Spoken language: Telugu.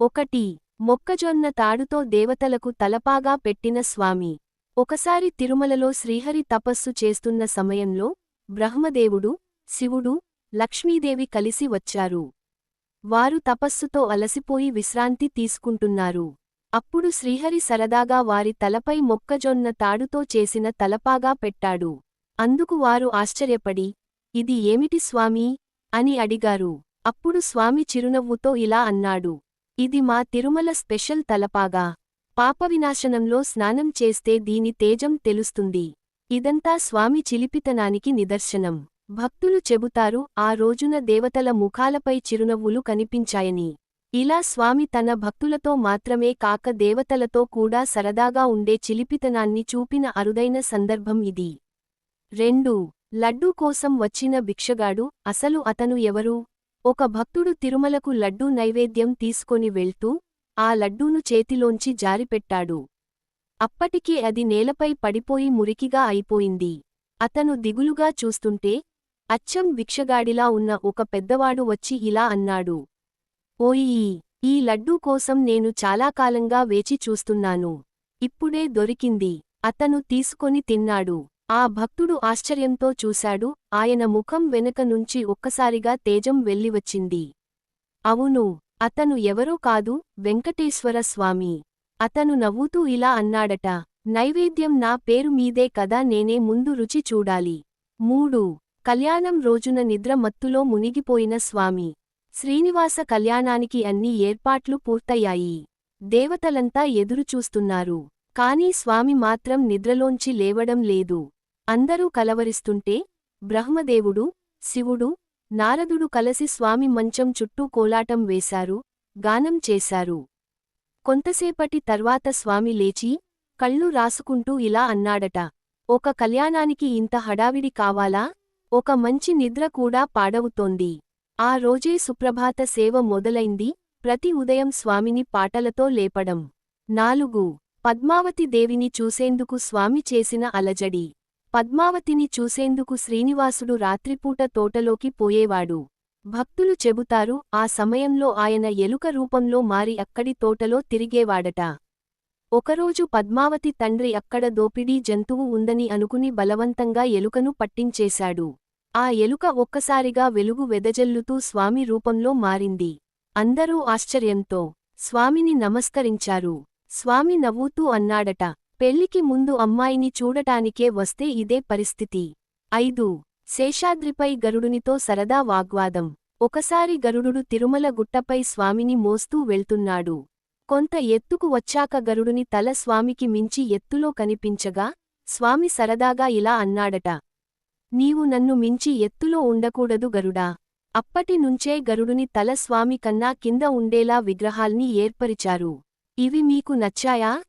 ఒకటి మొక్కజొన్న తాడుతో దేవతలకు తలపాగా పెట్టిన స్వామి. ఒకసారి తిరుమలలో శ్రీహరి తపస్సు చేస్తున్న సమయంలో బ్రహ్మదేవుడు శివుడు లక్ష్మీదేవి కలిసి వచ్చారు. వారు తపస్సుతో అలసిపోయి విశ్రాంతి తీసుకుంటున్నారు. అప్పుడు శ్రీహరి సరదాగా వారి తలపై మొక్కజొన్న తాడుతో చేసిన తలపాగా పెట్టాడు. అందుకు వారు ఆశ్చర్యపడి ఇది ఏమిటి స్వామీ? అని అడిగారు. అప్పుడు స్వామి చిరునవ్వుతో ఇలా అన్నాడు. ఇది మా తిరుమల స్పెషల్ తలపాగా. పాపవినాశనంలో స్నానం చేస్తే దీని తేజం తెలుస్తుంది. ఇదంతా స్వామి చిలిపితనానికి నిదర్శనం. భక్తులు చెబుతారు ఆ రోజున దేవతల ముఖాలపై చిరునవ్వులు కనిపించాయని. ఇలా స్వామి తన భక్తులతో మాత్రమే కాక దేవతలతో కూడా సరదాగా ఉండే చిలిపితనాన్ని చూపిన అరుదైన సందర్భం ఇది. రెండు. లడ్డూ కోసం వచ్చిన భిక్షగాడు అసలు అతను ఎవరు? ఒక భక్తుడు తిరుమలకు లడ్డూ నైవేద్యం తీసుకొని వెళ్తూ ఆ లడ్డూను చేతిలోంచి జారిపెట్టాడు. అప్పటికి అది నేలపై పడిపోయి మురికిగా అయిపోయింది. అతను దిగులుగా చూస్తుంటే అచ్చం భిక్షగాడిలా ఉన్న ఒక పెద్దవాడు వచ్చి ఇలా అన్నాడు. ఓయి ఈ లడ్డూ కోసం నేను చాలా కాలంగా వేచి చూస్తున్నాను. ఇప్పుడే దొరికింది. అతను తీసుకొని తిన్నాడు. ఆ భక్తుడు ఆశ్చర్యంతో చూశాడు. ఆయన ముఖం వెనుక నుంచి ఒక్కసారిగా తేజం వెళ్ళివచ్చింది అవును అతను ఎవరో కాదు వెంకటేశ్వర స్వామి. అతను నవ్వుతూ ఇలా అన్నాడట నైవేద్యం నా పేరు మీదే కదా నేనే ముందు రుచి చూడాలి. మూడు కళ్యాణం రోజున నిద్ర మత్తులో మునిగిపోయిన స్వామి. శ్రీనివాస కళ్యాణానికి అన్ని ఏర్పాట్లు పూర్తయ్యాయి. దేవతలంతా ఎదురుచూస్తున్నారు. కాని స్వామి మాత్రం నిద్రలోంచి లేవడం లేదు. అందరూ కలవరిస్తుంటే బ్రహ్మదేవుడు శివుడు నారదుడు కలసి స్వామి మంచం చుట్టూ కోలాటం వేశారు గానం చేశారు. కొంతసేపటి తర్వాత స్వామి లేచి కళ్ళు రాసుకుంటూ ఇలా అన్నాడట ఒక కళ్యాణానికి ఇంత హడావిడి కావాలా? ఒక మంచి నిద్ర కూడా పాడవుతోంది. ఆ రోజే సుప్రభాత సేవ మొదలైంది ప్రతి ఉదయం స్వామిని పాటలతో లేపడం. నాలుగు. పద్మావతి దేవిని చూసేందుకు స్వామి చేసిన అలజడి. పద్మావతిని చూసేందుకు శ్రీనివాసుడు రాత్రిపూట తోటలోకి పోయేవాడు. భక్తులు చెబుతారు ఆ సమయంలో ఆయన ఎలుక రూపంలో మారి అక్కడి తోటలో తిరిగేవాడట. ఒకరోజు పద్మావతి తండ్రి అక్కడ దోపిడీ జంతువు ఉందని అనుకుని బలవంతంగా ఎలుకను పట్టించేశాడు. ఆ ఎలుక ఒక్కసారిగా వెలుగు వెదజల్లుతూ స్వామి రూపంలో మారింది. అందరూ ఆశ్చర్యంతో స్వామిని నమస్కరించారు. స్వామి నవ్వుతూ అన్నాడట. పెళ్ళికి ముందు అమ్మాయిని చూడటానికే వస్తే ఇదే పరిస్థితి. ఐదు. శేషాద్రిపై గరుడునితో సరదా వాగ్వాదం. ఒకసారి గరుడు తిరుమల గుట్టపై స్వామిని మోస్తూ వెళ్తున్నాడు. కొంత ఎత్తుకు వచ్చాక గరుడుని తల స్వామికి మించి ఎత్తులో కనిపించగా స్వామి సరదాగా ఇలా అన్నాడట. నీవు నన్ను మించి ఎత్తులో ఉండకూడదు గరుడా. అప్పటి నుంచే గరుడుని తల స్వామి కన్నా కింద ఉండేలా విగ్రహాల్ని ఏర్పరిచారు. ఇవి మీకు నచ్చాయా?